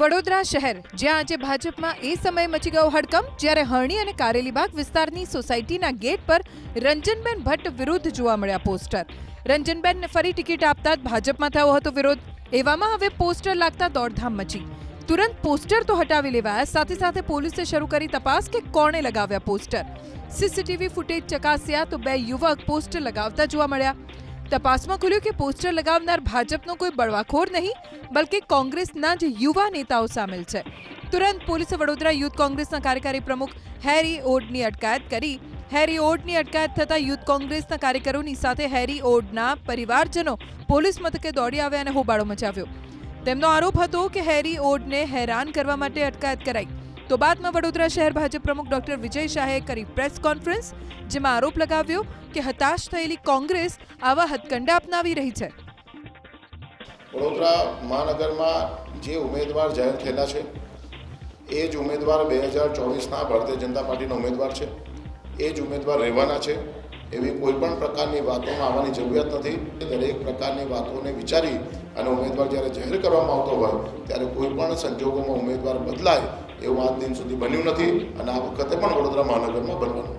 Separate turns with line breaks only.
વડોદરા શહેર, જ્યાં આજે ભાજપમાં એ સમયે મચી ગયો હડકંપ જ્યારે હરણી અને કારેલીબાગ વિસ્તારની સોસાયટીના ગેટ પર રંજનબેન ભટ્ટ વિરુદ્ધ જોવા મળ્યા પોસ્ટર. રંજનબેનને ફરી ટિકિટ આપતા જ ભાજપમાં થયો હતો વિરોધ. એવામાં હવે પોસ્ટર લાગતા દોડધામ મચી. તુરંત પોસ્ટર તો હટાવી લેવાયા, સાથે સાથે પોલીસે શરૂ કરી તપાસ કે કોણે લગાવ્યા પોસ્ટર. સીસીટીવી ફૂટેજ ચકાસ્યા તો બે યુવક પોસ્ટર લગાવતા જોવા મળ્યા. તપાસમાં ખુલ્યું કે પોસ્ટર લગાવનાર ભાજપનો કોઈ બળવાખોર નહીં, બલકે કોંગ્રેસના જ યુવા નેતાઓ સામેલ છે. તુરંત પોલીસે વડોદરા યુથ કોંગ્રેસના કાર્યકારી પ્રમુખ હેરી ઓડની અટકાયત કરી. હેરી ઓડની અટકાયત થતાં યુથ કોંગ્રેસના કાર્યકરોની સાથે હેરી ઓડના પરિવારજનો પોલીસ મથકે દોડી આવ્યા અને હોબાળો મચાવ્યો. તેમનો આરોપ હતો કે હેરી ઓડને હેરાન કરવા માટે અટકાયત કરાઈ. તો બાદમાં વડોદરા શહેર ભાજપ પ્રમુખ ડોક્ટર વિજય શાહે કરી પ્રેસ કોન્ફરન્સ, જેમાં આરોપ લગાવ્યો કે હતાશ થયેલી કોંગ્રેસ આવા હથકંડા અપનાવી રહી છે.
વડોદરા મહાનગરમાં જે ઉમેદવાર જાહેર થયેલા છે, એ જ ઉમેદવાર બે હજાર ચોવીસના ભારતીય જનતા પાર્ટીના ઉમેદવાર છે. એ જ ઉમેદવાર રહેવાના છે. એવી કોઈ પણ પ્રકારની વાતોમાં આવવાની જરૂરિયાત નથી. દરેક પ્રકારની વાતોને વિચારી અને ઉમેદવાર જ્યારે જાહેર કરવામાં આવતો હોય, ત્યારે કોઈ પણ સંજોગોમાં ઉમેદવાર બદલાય એવું આજ દિન સુધી બન્યું નથી અને આ વખતે પણ વડોદરા મહાનગરમાં બનવાનું